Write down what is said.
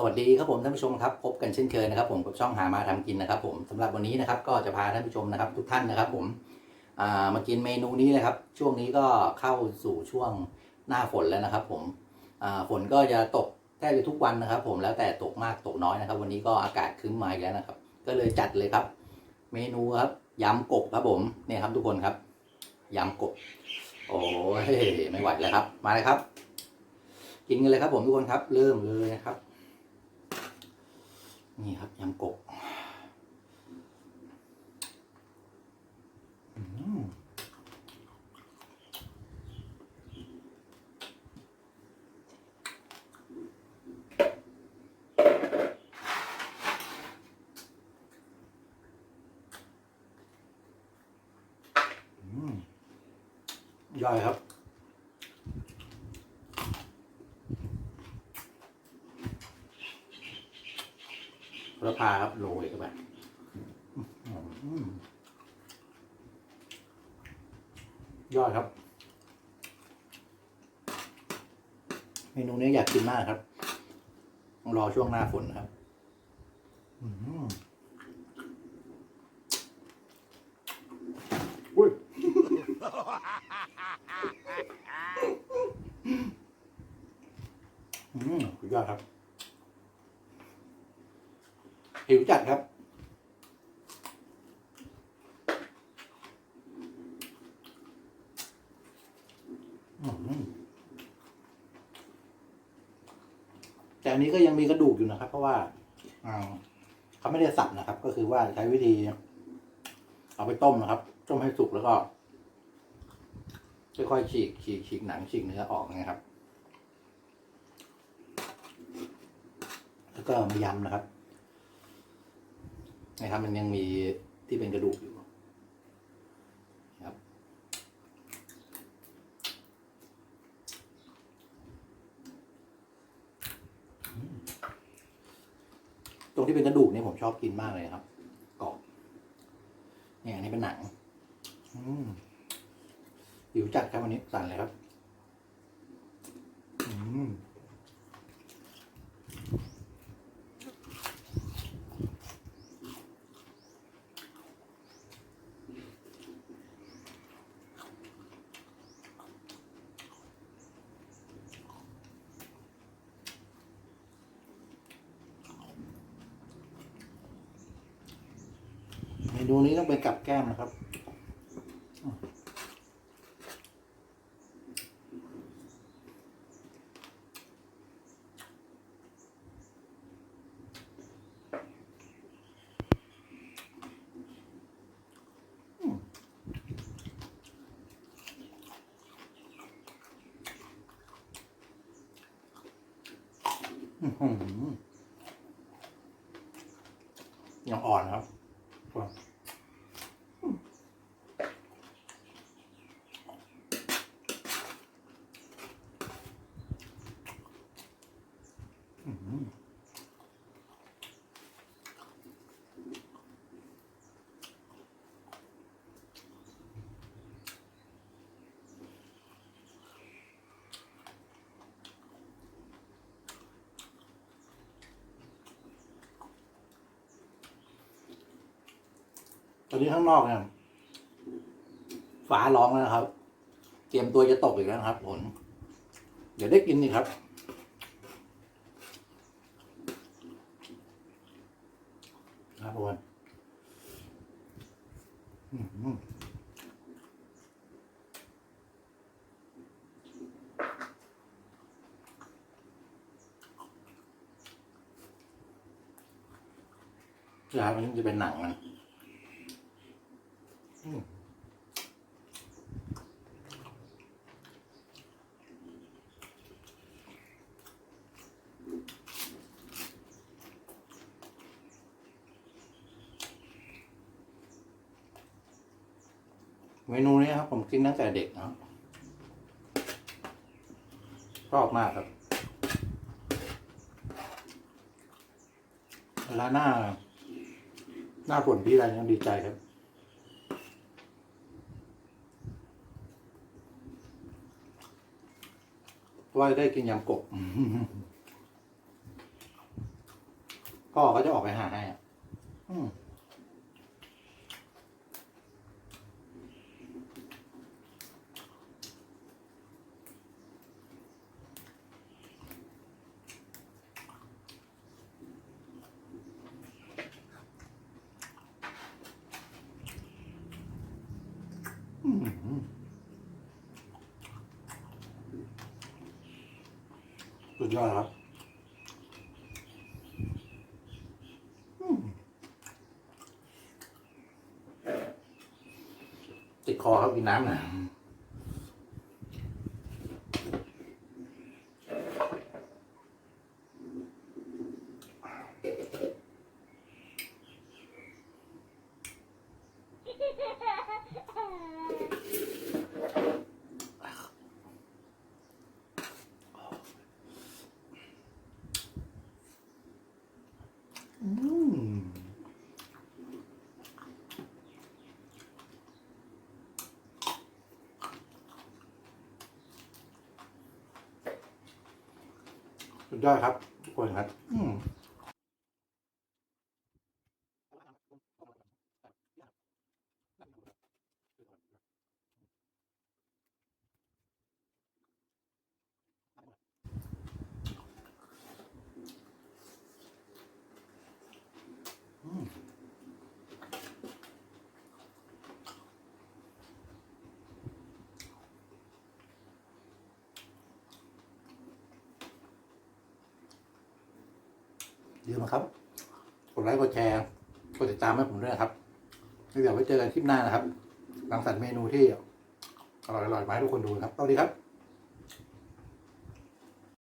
สวัสดีครับผมท่านผู้ชมครับพบกันเช่นเคยนะครับผมกับช่องหามาทำกินนะครับผมสำหรับวันนี้นะครับก็จะพาท่านผู้ชมนะครับทุกท่านนะครับผมมากินเมนูนี้นะครับ ช่วงนี้ก็เข้าสู่ช่วงหน้าฝนแล้วนะครับ ผมฝนก็จะตกแทบจะทุกวันนะครับ ผมแล้วแต่ตกมากตกน้อยนะครับ วันนี้ก็อากาศครึ้มมาอีกแล้วนะครับ ก็เลยจัดเลยครับ เมนูครับยำกบครับผมเนี่ยครับทุกคนครับยำกบ โอ้ยไม่ไหวแล้วครับ มาเลยครับ กินกันเลยครับผมทุกคนครับ เริ่มเลยนะครับ นี่ครับยำกบอืมอืมย่อยครับ ระพาครับโรยเข้าไปยอดครับ เมนูนี้อยากกินมากครับ รอช่วงหน้าฝนครับ อืมอุ้ย อืมสุดยอดครับ หิว จัดครับอื้อหือแต่อันนี้ก็ยังมีกระดูกอยู่นะครับ เพราะว่าอ่าเขาไม่ได้สับนะครับ ก็คือว่าใช้วิธี เอาไปต้มนะครับ ต้มให้สุกแล้วก็ค่อยๆฉีกฉีกฉีกหนังฉีกเนื้อออกนะครับ แล้วก็มายำนะครับ นะครับ มันยังมีที่เป็นกระดูกอยู่ครับ ตรงที่เป็นกระดูกเนี่ยผมชอบกินมากเลยครับกรอบเนี่ยอันนี้เป็นหนัง อืมหิวจัดครับวันนี้สั่นเลยครับ อืม เม นูนี้ต้องเป็นกับแก้มนะครับอื้อหือยังอ่อนครับ อื้อหือ ตอนนี้ข้างนอกเนี่ยฟ้าร้องแล้วนะครับ เตรียมตัวจะตกอีกแล้วครับฝนเดี๋ยวได้กินนี่ครับ ครับผมอื้อหือใช่ครับอันจะเป็นหนังมัน เมนูนี้ครับ ผมกินตั้งแต่เด็กเนาะชอบมากครับเวลาหน้า หน้าฝนพี่อะไรยังดีใจครับ ว่าได้กินยำกบ พ่อก็จะออกไปหาให้อะ ดยอดครับติดคอครับกินน้ำหนะ สุดยอดครับทุกคนครับ อืม ลืมนะครับ กดไลค์กดแชร์ กดติดตามให้ผมด้วยนะครับเดี๋ยวไว้เจอกันคลิปหน้านะครับรังสรรค์เมนูที่อร่อยๆมาให้ทุกคนดูนะครับสวัสดีครับ